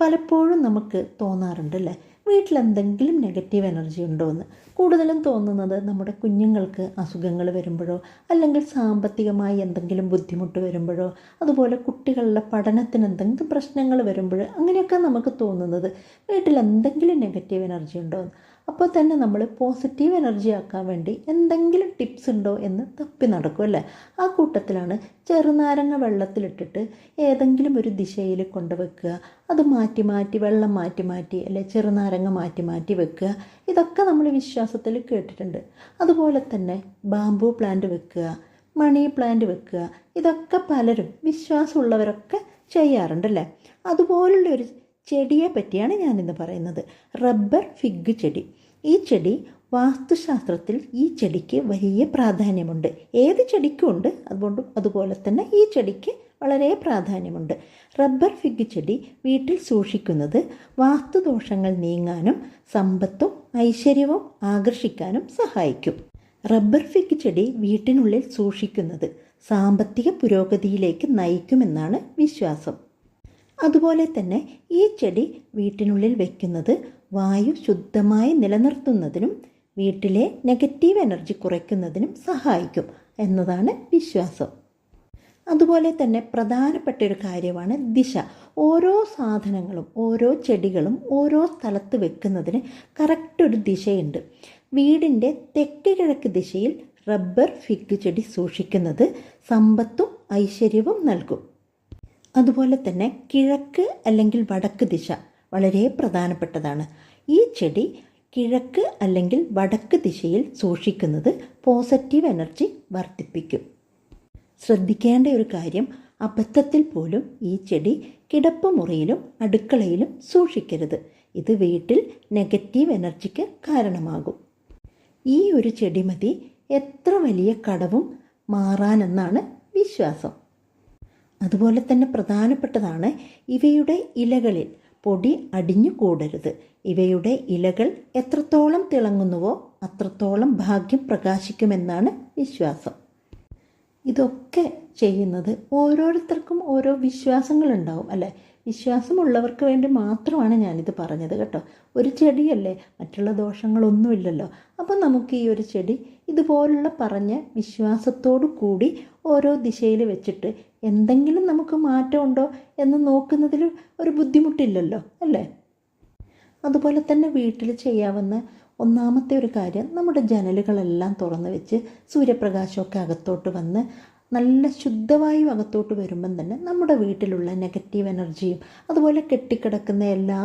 പലപ്പോഴും നമുക്ക് തോന്നാറുണ്ട് അല്ലേ വീട്ടിൽ എന്തെങ്കിലും നെഗറ്റീവ് എനർജി ഉണ്ടോ എന്ന് കൂടുതലും തോന്നുന്നത് നമ്മുടെ കുഞ്ഞുങ്ങൾക്ക് അസുഖങ്ങൾ വരുമ്പോഴോ അല്ലെങ്കിൽ സാമ്പത്തികമായി എന്തെങ്കിലും ബുദ്ധിമുട്ട് വരുമ്പോഴോ അതുപോലെ കുട്ടികളുടെ പഠനത്തിന് എന്തെങ്കിലും പ്രശ്നങ്ങൾ വരുമ്പോഴോ അങ്ങനെയൊക്കെ നമുക്ക് തോന്നുന്നത് വീട്ടിൽ എന്തെങ്കിലും നെഗറ്റീവ് എനർജി ഉണ്ടോ എന്ന് അപ്പോൾ തന്നെ നമ്മൾ പോസിറ്റീവ് എനർജി ആക്കാൻ വേണ്ടി എന്തെങ്കിലും ടിപ്സ് ഉണ്ടോ എന്ന് തപ്പി നടക്കും അല്ലേ? ആ കൂട്ടത്തിലാണ് ചെറുനാരങ്ങ വെള്ളത്തിലിട്ടിട്ട് ഏതെങ്കിലും ഒരു ദിശയിൽ കൊണ്ടുവെക്കുക അത് മാറ്റി മാറ്റി വെള്ളം മാറ്റി മാറ്റി അല്ലെ ചെറുനാരങ്ങ മാറ്റി മാറ്റി വെക്കുക. ഇതൊക്കെ നമ്മൾ വിശ്വാസത്തിൽ കേട്ടിട്ടുണ്ട്. അതുപോലെ തന്നെ ബാംബു പ്ലാന്റ് വെക്കുക മണി പ്ലാന്റ് വെക്കുക. ഇതൊക്കെ പലരും വിശ്വാസമുള്ളവരൊക്കെ ചെയ്യാറുണ്ടല്ലേ അതുപോലുള്ള ഒരു ചെടിയെ പറ്റിയാണ് ഞാനിന്ന് പറയുന്നത്. റബ്ബർ ഫിഗ് ചെടി. ഈ ചെടി വാസ്തുശാസ്ത്രത്തിൽ ഈ ചെടിക്ക് വലിയ പ്രാധാന്യമുണ്ട്. ഏത് ചെടിക്കും ഉണ്ട്. അതുകൊണ്ട് അതുപോലെ തന്നെ ഈ ചെടിക്ക് വളരെ പ്രാധാന്യമുണ്ട്. റബ്ബർ ഫിഗ് ചെടി വീട്ടിൽ സൂക്ഷിക്കുന്നത് വാസ്തുദോഷങ്ങൾ നീങ്ങാനും സമ്പത്തും ഐശ്വര്യവും ആകർഷിക്കാനും സഹായിക്കും. റബ്ബർ ഫിഗ് ചെടി വീട്ടിനുള്ളിൽ സൂക്ഷിക്കുന്നത് സാമ്പത്തിക പുരോഗതിയിലേക്ക് നയിക്കുമെന്നാണ് വിശ്വാസം. അതുപോലെ തന്നെ ഈ ചെടി വീട്ടിനുള്ളിൽ വയ്ക്കുന്നത് വായു ശുദ്ധമായി നിലനിർത്തുന്നതിനും വീട്ടിലെ നെഗറ്റീവ് എനർജി കുറയ്ക്കുന്നതിനും സഹായിക്കും എന്നതാണ് വിശ്വാസം. അതുപോലെ തന്നെ പ്രധാനപ്പെട്ട ഒരു കാര്യമാണ് ദിശ. ഓരോ സാധനങ്ങളും ഓരോ ചെടികളും ഓരോ സ്ഥലത്ത് വെക്കുന്നതിന് കറക്റ്റ് ഒരു ദിശയുണ്ട്. വീടിന്റെ തെക്ക് കിഴക്ക് ദിശയിൽ റബ്ബർ ഫിഗ് ചെടി സൂക്ഷിക്കുന്നത് സമ്പത്തും ഐശ്വര്യവും നൽകും. അതുപോലെ തന്നെ കിഴക്ക് അല്ലെങ്കിൽ വടക്ക് ദിശ. വളരെ പ്രധാനപ്പെട്ടതാണ്. ഈ ചെടി കിഴക്ക് അല്ലെങ്കിൽ വടക്ക് ദിശയിൽ സൂക്ഷിക്കുന്നത് പോസിറ്റീവ് എനർജി വർദ്ധിപ്പിക്കും. ശ്രദ്ധിക്കേണ്ട ഒരു കാര്യം അബദ്ധത്തിൽ പോലും ഈ ചെടി കിടപ്പുമുറിയിലും അടുക്കളയിലും സൂക്ഷിക്കരുത്. ഇത് വീട്ടിൽ നെഗറ്റീവ് എനർജിക്ക് കാരണമാകും. ഈ ഒരു ചെടിമതി എത്ര വലിയ കടവും മാറാനെന്നാണ് വിശ്വാസം. അതുപോലെ തന്നെ പ്രധാനപ്പെട്ടതാണ് ഇവയുടെ ഇലകളിൽ പൊടി അടിഞ്ഞു കൂടരുത്. ഇവയുടെ ഇലകൾ എത്രത്തോളം തിളങ്ങുന്നുവോ അത്രത്തോളം ഭാഗ്യം പ്രകാശിക്കുമെന്നാണ് വിശ്വാസം. ഇതൊക്കെ ചെയ്യുന്നത് ഓരോരുത്തർക്കും ഓരോ വിശ്വാസങ്ങളുണ്ടാവും അല്ലേ? വിശ്വാസമുള്ളവർക്ക് വേണ്ടി മാത്രമാണ് ഞാനിത് പറഞ്ഞത് കേട്ടോ. ഒരു ചെടിയല്ലേ? മറ്റുള്ള ദോഷങ്ങളൊന്നുമില്ലല്ലോ. അപ്പം നമുക്ക് ഈ ഒരു ചെടി ഇതുപോലുള്ള പറഞ്ഞ വിശ്വാസത്തോടു കൂടി ഓരോ ദിശയിൽ വെച്ചിട്ട് എന്തെങ്കിലും നമുക്ക് മാറ്റമുണ്ടോ എന്ന് നോക്കുന്നതിൽ ഒരു ബുദ്ധിമുട്ടില്ലല്ലോ അല്ലേ? അതുപോലെ തന്നെ വീട്ടിൽ ചെയ്യാവുന്ന ഒന്നാമത്തെ ഒരു കാര്യം നമ്മുടെ ജനലുകളെല്ലാം തുറന്നു വെച്ച് സൂര്യപ്രകാശമൊക്കെ അകത്തോട്ട് വന്ന് നല്ല ശുദ്ധവായു അകത്തോട്ട് വരുമ്പം തന്നെ നമ്മുടെ വീട്ടിലുള്ള നെഗറ്റീവ് എനർജിയും അതുപോലെ കെട്ടിക്കിടക്കുന്ന എല്ലാ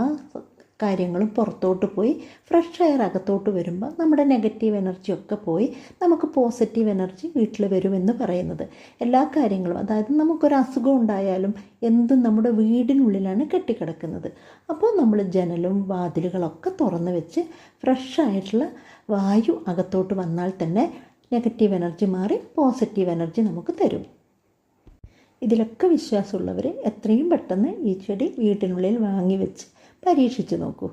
കാര്യങ്ങളും പുറത്തോട്ട് പോയി ഫ്രഷ് എയർ അകത്തോട്ട് വരുമ്പോൾ നമ്മുടെ നെഗറ്റീവ് എനർജിയൊക്കെ പോയി നമുക്ക് പോസിറ്റീവ് എനർജി വീട്ടിൽ വരുമെന്ന് പറയുന്നത്. എല്ലാ കാര്യങ്ങളും അതായത് നമുക്കൊരു അസുഖം ഉണ്ടായാലും എന്തും നമ്മുടെ വീടിനുള്ളിലാണ് കെട്ടിക്കിടക്കുന്നത്. അപ്പോൾ നമ്മൾ ജനലും വാതിലുകളൊക്കെ തുറന്ന് വെച്ച് ഫ്രഷ് ആയിട്ടുള്ള വായു അകത്തോട്ട് വന്നാൽ തന്നെ നെഗറ്റീവ് എനർജി മാറി പോസിറ്റീവ് എനർജി നമുക്ക് തരും. ഇതിലൊക്കെ വിശ്വാസമുള്ളവർ എത്രയും പെട്ടെന്ന് ഈ ചെടി വീട്ടിനുള്ളിൽ വാങ്ങി വെച്ച് പരീക്ഷിച്ച് നോക്കൂ.